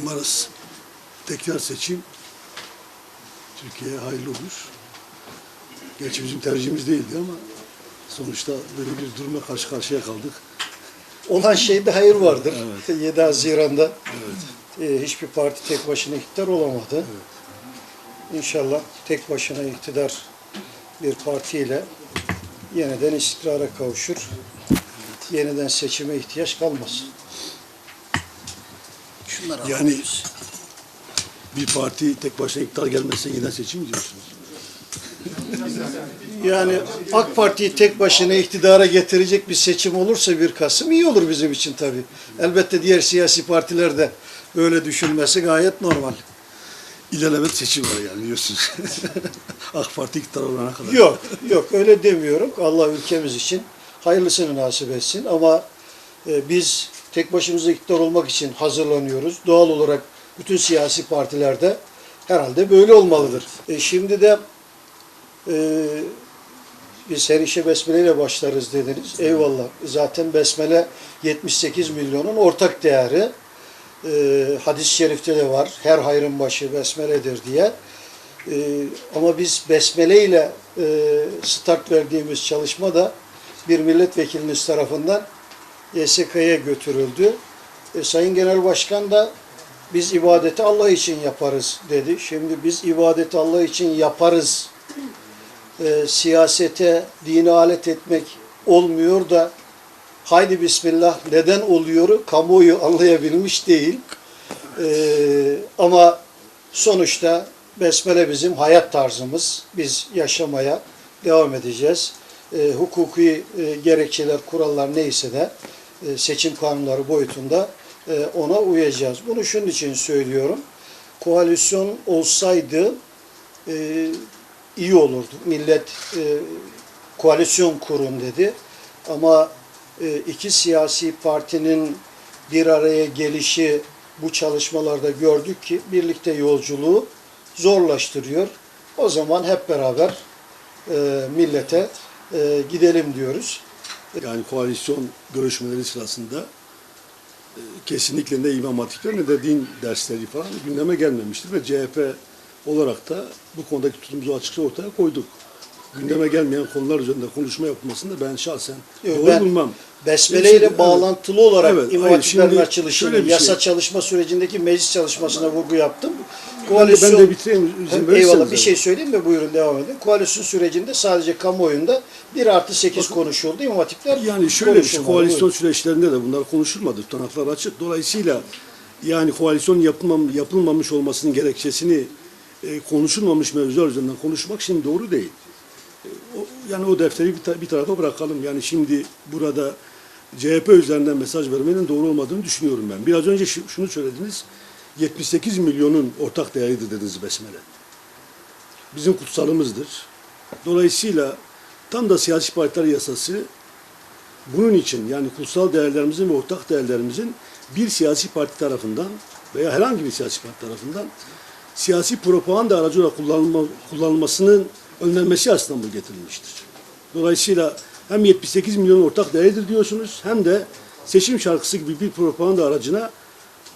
Umarız tekrar seçim Türkiye'ye hayırlı olur. Gerçi bizim tercihimiz değildi ama sonuçta böyle bir duruma karşı karşıya kaldık. Olan şeyde hayır vardır. Evet. 7 Haziran'da Evet. e, hiçbir parti tek başına iktidar olamadı. İnşallah tek başına iktidar bir partiyle yeniden istikrara kavuşur. Yeniden seçime ihtiyaç kalmaz. Şunları Yani alıyoruz. bir parti tek başına iktidar gelmezse yeniden seçim mi diyorsunuz? Yani AK Parti'yi tek başına iktidara getirecek bir seçim olursa 1 Kasım iyi olur bizim için tabii. Elbette diğer siyasi partiler de böyle düşünmesi gayet normal. İlelebet seçim var yani diyorsunuz. AK Parti iktidar olana kadar. Yok, yok öyle demiyorum. Allah ülkemiz için hayırlısını nasip etsin ama e, biz tek başımıza iktidar olmak için hazırlanıyoruz. Doğal olarak bütün siyasi partilerde herhalde böyle olmalıdır. E, şimdi de e, biz her işe besmeleyle başlarız dediniz. Eyvallah. Zaten besmele 78 milyonun ortak değeri. E, hadis-i şerifte de var. Her hayrın başı besmeledir diye. Ee, ama biz besmele ile e, start verdiğimiz çalışma da bir milletvekilimiz tarafından YSK'ya götürüldü. E, Sayın Genel Başkan da biz ibadeti Allah için yaparız dedi. Şimdi biz ibadeti Allah için yaparız. E, siyasete dini alet etmek olmuyor da haydi bismillah neden oluyor kamuoyu anlayabilmiş değil. E, ama sonuçta besmele bizim hayat tarzımız. Biz yaşamaya devam edeceğiz. E, hukuki e, gerekçeler, kurallar neyse de e, seçim kanunları boyutunda e, ona uyacağız. Bunu şunun için söylüyorum. Koalisyon olsaydı e, iyi olurdu. Millet koalisyon kurun dedi. Ama iki siyasi partinin bir araya gelişi bu çalışmalarda gördük ki birlikte yolculuğu zorlaştırıyor. O zaman hep beraber millete gidelim diyoruz. Yani koalisyon görüşmeleri sırasında e, kesinlikle ne imam hatipler ne de din dersleri falan gündeme gelmemiştir ve CHP olarak da bu konudaki tutumumuzu açıkça ortaya koyduk. Gündeme gelmeyen konular üzerinde konuşma yapılmasını da ben şahsen Yok, doğru ben bulmam. Besmele ile evet. bağlantılı olarak Evet, İmam Hatiplerin açılışını, bir yasa şey. çalışma sürecindeki meclis çalışmasına vurgu yaptım. De, ben de bitireyim izin. Eyvallah bir şey söyleyeyim mi? Buyurun devam edin. Koalisyon sürecinde sadece kamuoyunda 1 artı 8 konuşuldu. İmam Hatipler Yani şöyle bir şey, koalisyon Buyurun. süreçlerinde de bunlar konuşulmadı. Tutanaklar açık. Dolayısıyla yani koalisyon yapılmam, yapılmamış olmasının gerekçesini e, konuşulmamış mevzular üzerinden konuşmak şimdi doğru değil. E, o, yani o defteri bir, ta- bir tarafa bırakalım. Yani şimdi burada CHP üzerinden mesaj vermenin doğru olmadığını düşünüyorum ben. Biraz önce şu- şunu söylediniz. 78 milyonun ortak değeridir dediniz Besmele. Bizim kutsalımızdır. Dolayısıyla tam da siyasi partiler yasası bunun için yani kutsal değerlerimizin ve ortak değerlerimizin bir siyasi parti tarafından veya herhangi bir siyasi parti tarafından siyasi propaganda aracı olarak kullanılma, kullanılmasının önlenmesi aslında bu getirilmiştir. Dolayısıyla hem 78 milyon ortak değerdir diyorsunuz hem de seçim şarkısı gibi bir propaganda aracına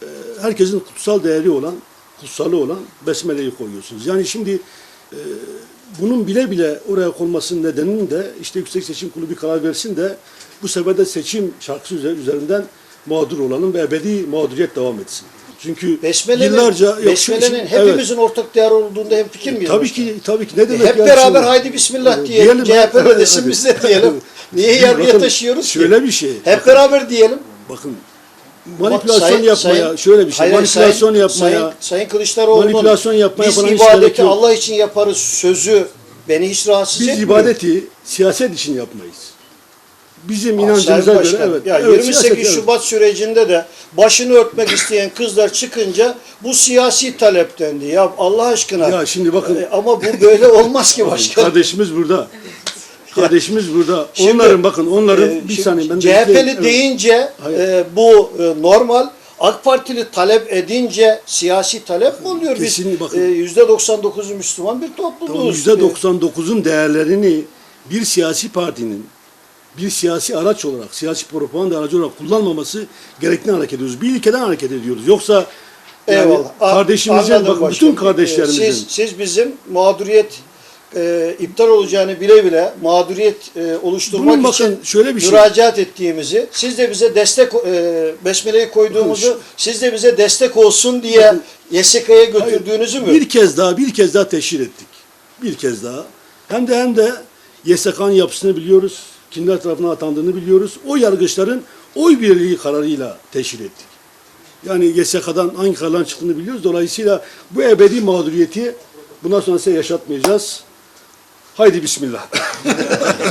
e, herkesin kutsal değeri olan, kutsalı olan besmeleyi koyuyorsunuz. Yani şimdi e, bunun bile bile oraya konmasının nedeninin de işte Yüksek Seçim Kurulu bir karar versin de bu sefer de seçim şarkısı üzer- üzerinden mağdur olalım ve ebedi mağduriyet devam etsin. Çünkü Besmele'nin, yıllarca yok, Besmele'nin şimdi- evet. hepimizin ortak değer olduğunda hem fikir miyiz? tabii başkanım? ki tabii ki ne demek Hep yani beraber şimdi? haydi bismillah Evet, diyelim. CHP de evet, desin biz de diyelim. Niye yargıya bakın, taşıyoruz ki? Şöyle bir şey. Hep beraber diyelim. Bakın manipülasyon Sayın- yapmaya, sayın- şöyle bir şey, Hayır, manipülasyon sayın- yapmaya, Sayın, sayın Kılıçdaroğlu'nun manipülasyon yapmaya biz ibadeti. Allah için yaparız sözü beni hiç rahatsız biz etmiyor. ibadeti siyaset için yapmayız. Bizim Aa, inancımıza göre Başkan, evet. Ya evet, 28 siyaset, evet. Şubat sürecinde de başını örtmek isteyen kızlar çıkınca bu siyasi talep dendi. Ya Allah aşkına. Ya şimdi bakın- E, ama bu böyle olmaz ki başkan. Kardeşimiz burada. Kardeşimiz burada. Şimdi, onların bakın onların Ee, bir şimdi saniye ben de CHP'li. Evet. deyince Hayır. e, bu e, normal. AK Partili talep edince siyasi talep mi oluyor? Kesinlikle Biz bakın. e, %99'u Müslüman bir topluluğuz. Tamam, %99'un değerlerini bir siyasi partinin bir siyasi araç olarak, siyasi propaganda aracı olarak kullanmaması gerektiğini hareket ediyoruz. Bir ilkeden hareket ediyoruz. Yoksa Yani Eyvallah. Kardeşimizin, bakın bütün kardeşlerimizin. Siz, siz bizim mağduriyet e, iptal olacağını bile bile mağduriyet e, oluşturmak Bunun bakın için şöyle bir şey. müracaat ettiğimizi, siz de bize destek e, besmeleyi koyduğumuzu, Bakın siz de bize destek olsun diye YSK'ya götürdüğünüzü mü? Bir kez daha, bir kez daha teşhir ettik. Bir kez daha. Hem de hem de YSK'nın yapısını biliyoruz. Kimler tarafından atandığını biliyoruz. O yargıçların oy birliği kararıyla teşhir ettik. Yani YSK'dan hangi kararların çıktığını biliyoruz. Dolayısıyla bu ebedi mağduriyeti bundan sonra size yaşatmayacağız. Haydi bismillah.